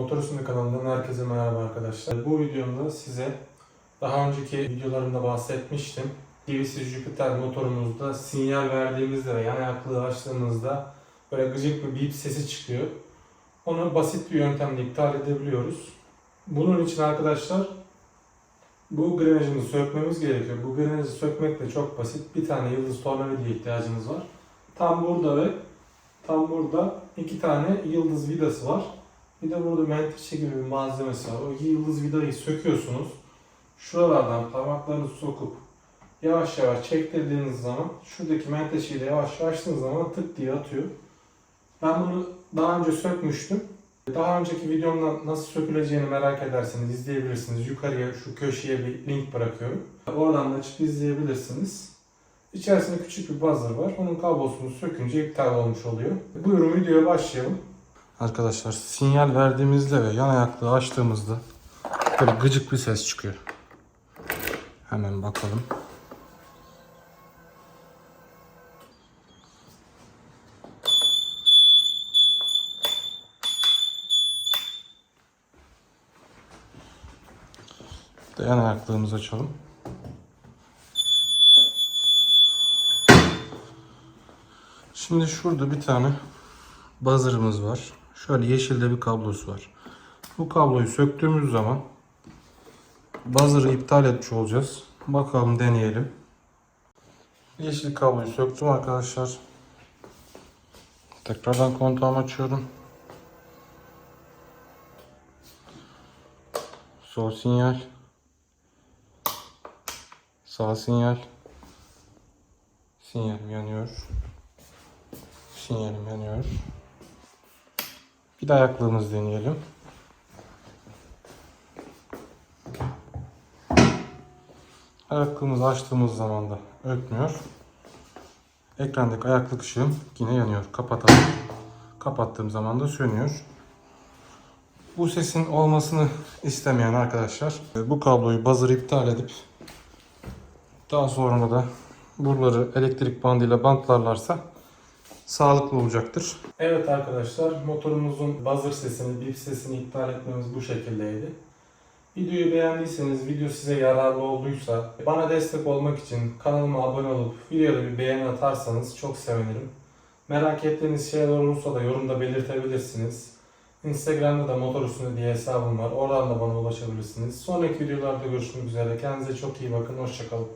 Motor Üstünde kanalından herkese merhaba arkadaşlar. Bu videomda size daha önceki videolarımda bahsetmiştim. TVC Jupiter motorumuzda sinyal verdiğimizde ve yan ayaklığı açtığımızda böyle gıcık bir bip sesi çıkıyor. Onu basit bir yöntemle iptal edebiliyoruz. Bunun için arkadaşlar bu grenajımızı sökmemiz gerekiyor. Bu grenajı sökmek de çok basit. Bir tane yıldız tornavidaya ihtiyacınız var. Tam burada ve tam burada iki tane yıldız vidası var. Bir de burada menteşe gibi bir malzemesi var. O yıldız vidayı söküyorsunuz. Şuralardan parmaklarınızı sokup yavaş yavaş çektirdiğiniz zaman şuradaki menteşeyi de yavaş yavaş açtığınız zaman tık diye atıyor. Ben bunu daha önce sökmüştüm. Daha önceki videomda nasıl söküleceğini merak ederseniz izleyebilirsiniz. Yukarıya şu köşeye bir link bırakıyorum. Oradan da açıp izleyebilirsiniz. İçerisinde küçük bir buzzer var. Onun kablosunu sökünce iptal olmuş oluyor. Buyurun videoya başlayalım. Arkadaşlar sinyal verdiğimizde ve yan ayaklığı açtığımızda böyle gıcık bir ses çıkıyor. Hemen bakalım. Yan ayaklığımızı açalım. Şimdi şurada bir tane buzzer'ımız var. Şöyle yeşilde bir kablosu var. Bu kabloyu söktüğümüz zaman buzzer'ı iptal etmiş olacağız. Bakalım deneyelim. Yeşil kabloyu söktüm arkadaşlar. Tekrardan kontağımı açıyorum. Sol sinyal. Sağ sinyal. Sinyalim yanıyor. Sinyalim yanıyor. Bir de ayaklığımızı deneyelim. Ayaklığımızı açtığımız zaman da ötmüyor. Ekrandaki ayaklık ışığım yine yanıyor. Kapatalım. Kapattığım zaman da sönüyor. Bu sesin olmasını istemeyen arkadaşlar bu kabloyu buzzer iptal edip daha sonra da buraları elektrik bandıyla bantlarlarsa sağlıklı olacaktır. Evet arkadaşlar motorumuzun buzzer sesini, bip sesini iptal etmemiz bu şekildeydi. Videoyu beğendiyseniz, video size yararlı olduysa bana destek olmak için kanalıma abone olup videoda bir beğeni atarsanız çok sevinirim. Merak ettiğiniz şeyler olursa da yorumda belirtebilirsiniz. Instagram'da da motor üstünde diye hesabım var. Oradan da bana ulaşabilirsiniz. Sonraki videolarda görüşmek üzere. Kendinize çok iyi bakın. Hoşçakalın.